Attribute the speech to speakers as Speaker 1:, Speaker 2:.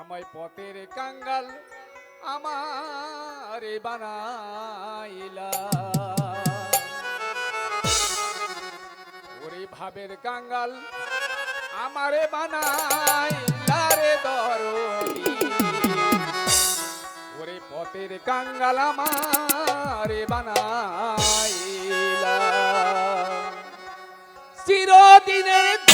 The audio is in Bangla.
Speaker 1: আমায় পথের কাঙ্গাল আমারে বানাইলা। ওরে ভাবের কাঙ্গাল আমারে বানাই লারে দরদি। ওরে পথের কাঙ্গাল আমারে বানাইলা। চিরদিনের দুঃখী আমি তবু